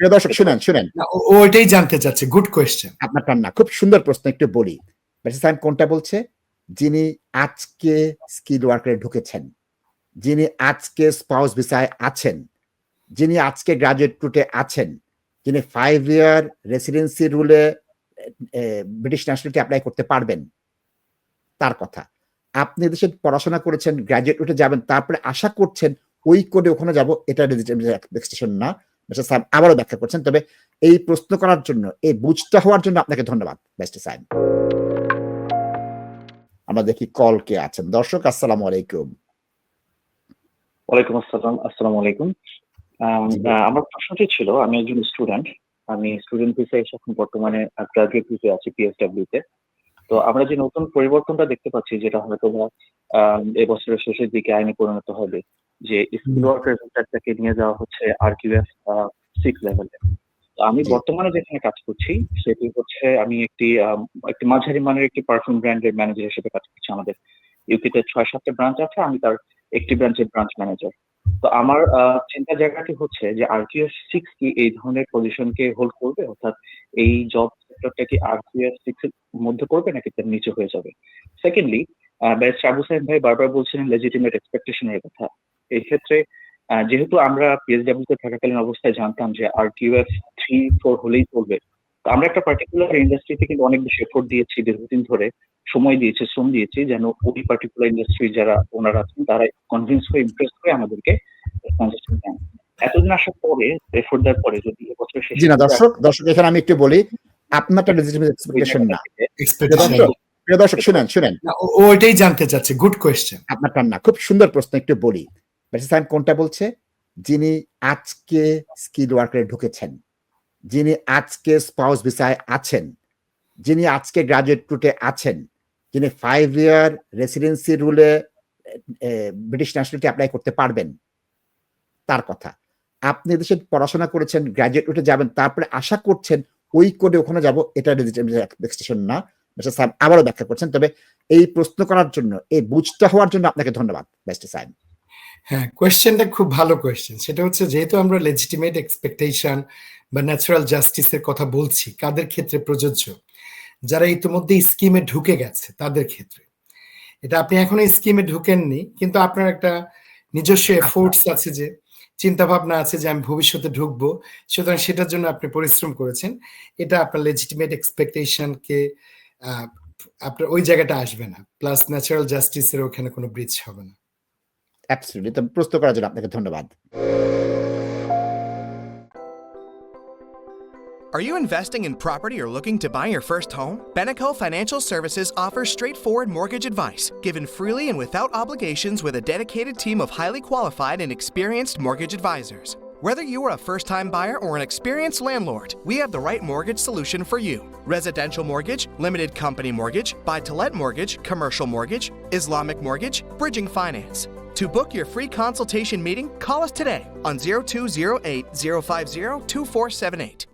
প্রিয় দর্শক শুনেন শুনেন। ওইটাই জানতে চাচ্ছে। গুড কোয়েশ্চেন আপনার না। খুব সুন্দর প্রশ্ন একটু বলি। কোনটা বলছে? যিনি আজকে স্কিল ওয়ার্কারে ঢুকেছেন যিনি আজকে স্পাউস ভিসায় আছেন যিনি আজকে গ্রাজুয়েট রুটে আছেন যিনি ফাইভ ইয়ার রেসিডেন্সি রুলে ব্রিটিশ ন্যাশনালিটি অ্যাপ্লাই করতে পারবেন তার কথা। আপনি দেশে পড়াশোনা করেছেন গ্রাজুয়েট রুটে যাবেন তারপরে আশা করছেন ওই কোডে ওখানে যাব এটা রেজিস্ট্রেশন না। ব্যারিস্টার সাহেব আবারও ব্যাখ্যা করছেন তবে এই প্রশ্ন করার জন্য এই বুঝতে হওয়ার জন্য আপনাকে ধন্যবাদ ব্যারিস্টার সাহেব আমরা দেখি কল কে আছেন। দর্শক আসসালামু আলাইকুম। ওয়ালাইকুম আসসালাম আসসালামু আলাইকুম। আমার প্রশ্নটি ছিল আমি একজন স্টুডেন্ট আমি স্টুডেন্ট ভিসায় এখন বর্তমানে গ্রাজুয়েট আছি পিএসডব্লিউ তে। তো আমরা যে নতুন পরিবর্তনটা দেখতে পাচ্ছি যেটা হয়তো এবছরের শেষের দিকে আইনে পরিণত হবে যে স্কিল ওয়ার্কার ভিসাটাকে নিয়ে যাওয়া হচ্ছে আর কিউ এফ সিক্স লেভেলে তো আমি বর্তমানে যেখানে কাজ করছি সেটি হচ্ছে আমি একটি একটি মাঝারি মানের একটি পারফিউম ব্র্যান্ডের ম্যানেজার হিসেবে কাজ করছি আমাদের ইউপিতে ছয় সাতটা ব্রাঞ্চ আছে আমি তার একটি ব্রাঞ্চের ব্রাঞ্চ ম্যানেজার তো আমার চিন্তা জায়গাটি হচ্ছে যে আরকিউএস সিক্স কি এই ধরনের পজিশনকে হোল্ড করবে? অর্থাৎ এই জব সেক্টরটা কি আরকিউএস সিক্স এর মধ্যে করবে নাকি তার নিচে হয়ে যাবে? সেকেন্ডলি ব্যারিস্টার আবু সাহেব ভাই বারবার বলছিলেন লেজিটিমেট এক্সপেকটেশনের কথা। এই ক্ষেত্রে যেহেতু আমরা পিএসডব্লিউ তে থাকাকালীন অবস্থায় জানতাম যে আর আরকিউএস থ্রি ফোর হলেই চলবে তো আমরা একটা পার্টিকুলার ইন্ডাস্ট্রিতে কিন্তু অনেক বেশি এফোর্ট দিয়েছি দীর্ঘদিন ধরে সময় দিয়েছি শ্রম দিয়েছি যেন ওই পার্টিকুলার ইন্ডাস্ট্রি যারা ওনারা আছেন তারা কনভিন্স হয়ে ইমপ্রেস হয়ে আমাদেরকে স্পন্সরশিপ দেন এতদিন আসার পরে এফোর্ট দেওয়ার পরে যদি এবছর শেষে না দর্শক দর্শক এখানে আমি একটু বলি আপনারটা লেজিটিমেট এক্সপেকটেশন না। প্রিয় দর্শক শুনেন শুনেন। ওইটাই জানতে চাচ্ছে গুড কোয়েশ্চেন আপনারটা না খুব সুন্দর প্রশ্ন একটু বলি। সাহেব কোনটা বলছে? যিনি আজকে স্কিল ওয়ার্কারে ঢুকেছেন। যিনি আজকে স্পাউস ভিসায় আছেন। যিনি আজকে গ্রাজুয়েট রুটে আছেন। যিনি ফাইভ ইয়ার রেসিডেন্সি রুলে ব্রিটিশ ন্যাশনালিটি অ্যাপ্লাই করতে পারবেন। তার কথা। আপনি দেশে পড়াশোনা করেছেন, গ্রাজুয়েট রুটে যাবেন, তারপরে আশা করছেন ওই কোডে ওখানে যাব, এটা রেজিস্ট্রেশন না। ব্যারিস্টার সাহেব আবারও ব্যাখ্যা করছেন। তবে এই প্রশ্ন করার জন্য, এই বুঝতে হওয়ার জন্য আপনাকে ধন্যবাদ, ব্যারিস্টার সাহেব হ্যাঁ কোয়েশ্চেনটা খুব ভালো কোয়েশ্চেন। সেটা হচ্ছে যেহেতু আমরা লেজিটিমেট এক্সপেকটেশন বা ন্যাচারাল জাস্টিসের কথা বলছি কাদের ক্ষেত্রে প্রযোজ্য? যারা ইতিমধ্যে স্কিমে ঢুকে গেছে তাদের ক্ষেত্রে। এটা আপনি এখনও স্কিমে ঢুকেননি কিন্তু আপনার একটা নিজস্ব এফোর্টস আছে যে চিন্তা ভাবনা আছে যে আমি ভবিষ্যতে ঢুকবো। সুতরাং সেটার জন্য আপনি পরিশ্রম করেছেন। এটা আপনার লেজিটিমেট এক্সপেকটেশনকে আপনার ওই জায়গাটা আসবে না। প্লাস ন্যাচারাল জাস্টিসের ওখানে কোনো ব্রিজ হবে না। অ্যাবসলিউটলি তো প্রশ্ন করার জন্য আপনাকে ধন্যবাদ Are you investing in property or looking to buy your first home? Beneco Financial Services offers straightforward mortgage advice, given freely and without obligations with a dedicated team of highly qualified and experienced mortgage advisors. Whether you are a first time buyer or an experienced landlord, we have the right mortgage solution for you. Residential mortgage, limited company mortgage, buy to let mortgage, commercial mortgage, Islamic mortgage, bridging finance. To book your free consultation meeting, call us today on 0208 050 2478.